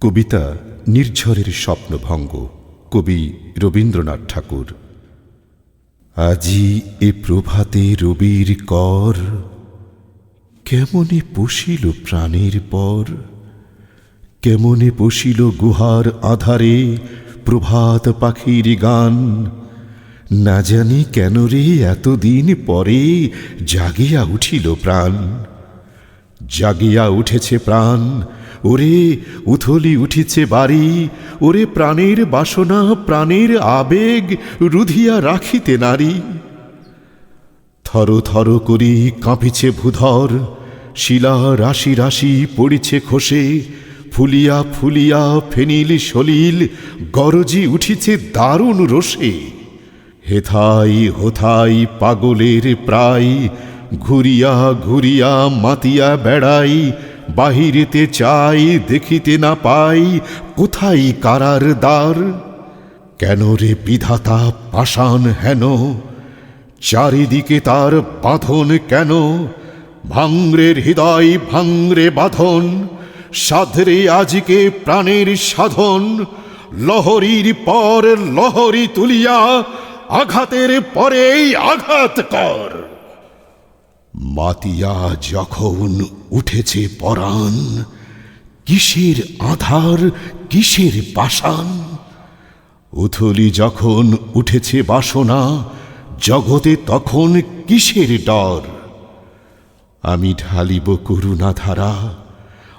কবিতা নির্ঝরের স্বপ্নভঙ্গ, কবি রবীন্দ্রনাথ ঠাকুর। আজি এ প্রভাতে রবির কর, কেমনে পশিল প্রাণের পর? কেমনে পশিল গুহার আধারে প্রভাত পাখির গান? না জানি কেন রে এতদিন পরে জাগিয়া উঠিল প্রাণ। জাগিয়া উঠেছে প্রাণ ওরে উথলি উঠিছে বাড়ি, ওরে প্রাণের বাসনা, প্রাণের আবেগ রুধিয়া রাখিতে নারী। থর থর করি কাঁপিছে ভূধর, শিলা রাশি রাশি পড়িছে খসে, ফুলিয়া ফুলিয়া ফেনিল সলিল, গরজি উঠিছে দারুণ রোষে। হেথাই হোথাই পাগলের প্রায়, ঘুরিয়া ঘুরিয়া মাতিয়া বেড়াই বাহিরেতে চাই, দেখিতে না পাই, কোথায় কারার দ্বার? কেন রে বিধাতা পাষাণ হেন? চারিদিকে তার বাঁধন কেন? ভাঙরে হৃদয় ভাঙরে বাঁধন, সাধরে আজকে প্রাণের সাধন, লহরীর পর লহরী তুলিয়া আঘাতের পরেই আঘাত কর। মাতিয়া যখন উঠেছে পরাণ, কিসের আধার, কিসের পাষাণ উথলি যখন উঠেছে বাসনা, জগতে তখন কিসের ডর? আমি ঢালিব করুণা ধারা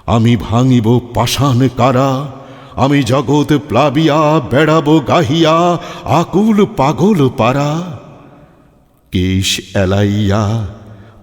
আমি ভাঙিব পাষাণ কারা, আমি জগৎ প্লাবিয়া, বেড়াবো গাহিয়া, আকুল পাগল পারা। কেশ এলাইয়া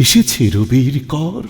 এসেছে রবির কর।